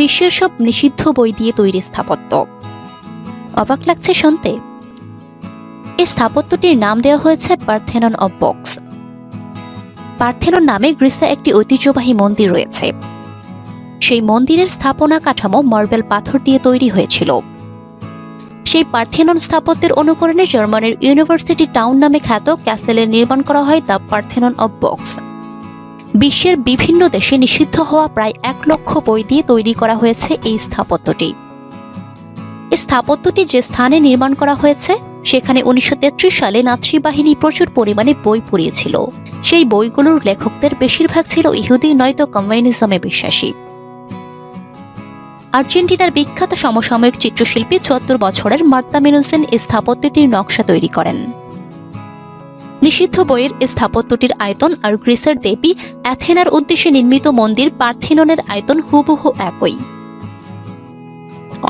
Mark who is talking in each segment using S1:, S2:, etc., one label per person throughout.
S1: বিশ্বের সব নিষিদ্ধ বই দিয়ে তৈরি স্থাপত্য। অবাক লাগছে শুনতে। এই স্থাপত্যটির নাম দেওয়া হয়েছে পার্থেনন অব বক্স। পার্থেনন নামে গ্রিসে একটি ঐতিহ্যবাহী মন্দির রয়েছে। সেই মন্দিরের স্থাপনা কাঠামো মার্বেল পাথর দিয়ে তৈরি হয়েছিল। সেই পার্থেনন স্থাপত্যের অনুকরণে জার্মানির ইউনিভার্সিটি টাউন নামে খ্যাত ক্যাসেলের নির্মাণ করা হয় দ্য পার্থেনন অব বক্স। বিশ্বের বিভিন্ন দেশে নিষিদ্ধ হওয়া প্রায় এক লক্ষ বই দিয়ে তৈরি করা হয়েছে এই স্থাপত্যটি। এই স্থাপত্যটি যে স্থানে নির্মাণ করা হয়েছে, সেখানে উনিশশো তেত্রিশ সালে নাৎসি বাহিনী প্রচুর পরিমাণে বই পড়িয়েছিল। সেই বইগুলোর লেখকদের বেশিরভাগ ছিল ইহুদি, নয়তো কমিউনিজমে বিশ্বাসী। আর্জেন্টিনার বিখ্যাত সমসাময়িক চিত্রশিল্পী চুয়াত্তর বছরের মার্তা মেনুসেন এই স্থাপত্যটির নকশা তৈরি করেন। নিষিদ্ধ বইয়ের স্থাপত্যটির আয়তন আর গ্রিসের দেবী অ্যাথেনার উদ্দেশ্যে নির্মিত মন্দির পার্থেননের আয়তন হুবহু একই।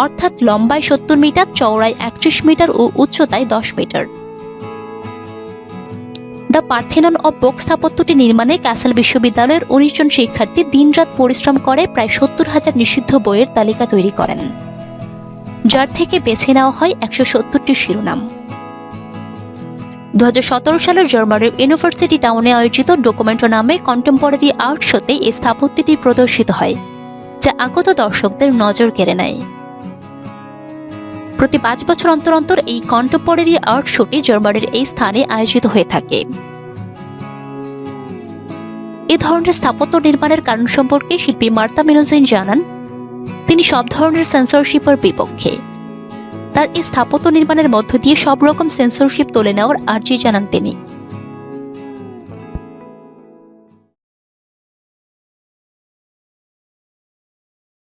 S1: অর্থাৎ লম্বায় সত্তর মিটার, চওড়ায় একত্রিশ মিটার ও উচ্চতায় দশ মিটার। দ্য পার্থেনন অব বক স্থাপত্যটি নির্মাণে ক্যাসেল বিশ্ববিদ্যালয়ের উনিশ জন শিক্ষার্থী দিনরাত পরিশ্রম করে প্রায় সত্তর হাজার নিষিদ্ধ বইয়ের তালিকা তৈরি করেন, যার থেকে বেছে নেওয়া হয় একশো সত্তরটি শিরোনাম। দু সালের জার্মানির ইউনিভার্সিটি টাউনে আয়োজিত ডকুমেন্টো নামে কন্টেম্পোরারি আর্ট শোতে এই স্থাপত্যটি প্রদর্শিত হয়, যা আগত দর্শকদের নজর কেড়ে নেয়। প্রতি পাঁচ বছর অন্তর অন্তর এই কন্টেম্পোরারি আর্ট শোটি জার্মানির এই স্থানে আয়োজিত হয়ে থাকে। এ ধরনের স্থাপত্য নির্মাণের কারণ সম্পর্কে শিল্পী মার্তা মিনোজেন জানান, তিনি সব ধরনের সেন্সরশিপের বিপক্ষে। তার স্থাপত্য নির্মাণের মধ্য দিয়ে সব রকম সেন্সরশিপ তুলে নেওয়ার আর্জি জানান তিনি।